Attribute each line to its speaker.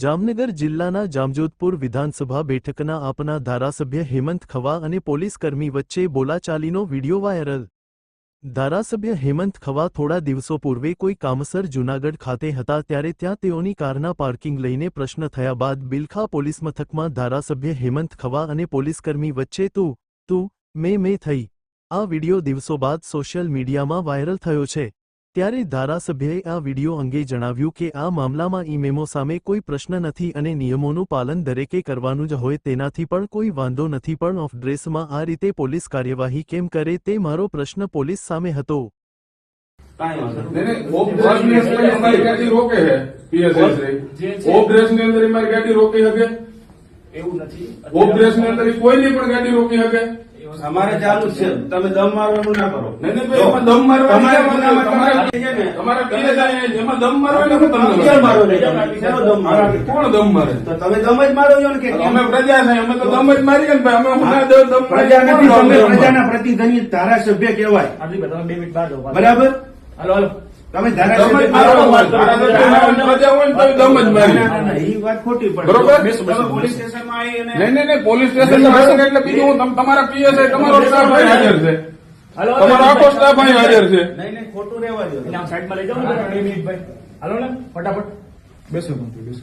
Speaker 1: જામનગર જિલ્લાના જામજોધપુર વિધાનસભા બેઠકના આપના ધારાસભ્ય હેમંત ખવા અને પોલીસકર્મી વચ્ચે બોલાચાલીનો વિડિયો વાયરલ. ધારાસભ્ય હેમંત ખવા થોડા દિવસો પૂર્વે કોઈ કામસર જૂનાગઢ ખાતે હતા ત્યારે ત્યાં તેઓની કારના પાર્કિંગ લઈને પ્રશ્ન થયા બાદ બિલખા પોલીસ મથકમાં ધારાસભ્ય હેમંત ખવા અને પોલીસકર્મી વચ્ચે તું તું, મેં મેં થઈ. આ વિડિયો દિવસો બાદ સોશિયલ મીડિયામાં વાયરલ થયો છે. ત્યારે ધારાસભ્યએ આ વિડિયો અંગે જણાવ્યું કે આ મામલામાં ઈમેમો સામે કોઈ પ્રશ્ન નથી અને નિયમોનું પાલન દરેકે કરવાનું જ હોય તેનાથી પણ કોઈ વાંધો નથી. પણ ઓફ ડ્રેસમાં આ રીતે પોલીસ કાર્યવાહી કેમ કરે તે મારો પ્રશ્ન પોલીસ સામે હતો.
Speaker 2: કાંઈ
Speaker 3: ઓફ ડ્રેસની અંદરની
Speaker 2: એવું નથી.
Speaker 3: કોઈની પણ ગાડી રોકી શકે
Speaker 2: અમારે ચાલુ છે. તમે દમ મારવાનું ના કરો.
Speaker 3: દમ મારવાની
Speaker 2: મારો મારો?
Speaker 3: કોણ દમ મારે?
Speaker 2: તમે દમ જ મારો છો ને કે
Speaker 3: અમે પ્રજા છે અમે તો દમ જ મારીએ ને ભાઈ અમે ના દમ
Speaker 2: પ્રજા નથી
Speaker 3: મારે?
Speaker 2: પ્રજાના પ્રતિનિધિ ધારાસભ્ય કહેવાય. બરાબર?
Speaker 4: હાલો હાલો.
Speaker 2: તમે પોલીસ
Speaker 3: સ્ટેશન એટલે બીજું હું તમારા પીએસઆઈ તમારો સ્ટાફ હાજર છે. તમારો આખો સ્ટાફ અહીં હાજર છે.
Speaker 2: નહીં નહીં ખોટું રહેવા દો
Speaker 4: સાઈડમાં લઈ જાઓ ને બે મિનિટ ભાઈ. હાલો ને ફટાફટ. બેસો બેસો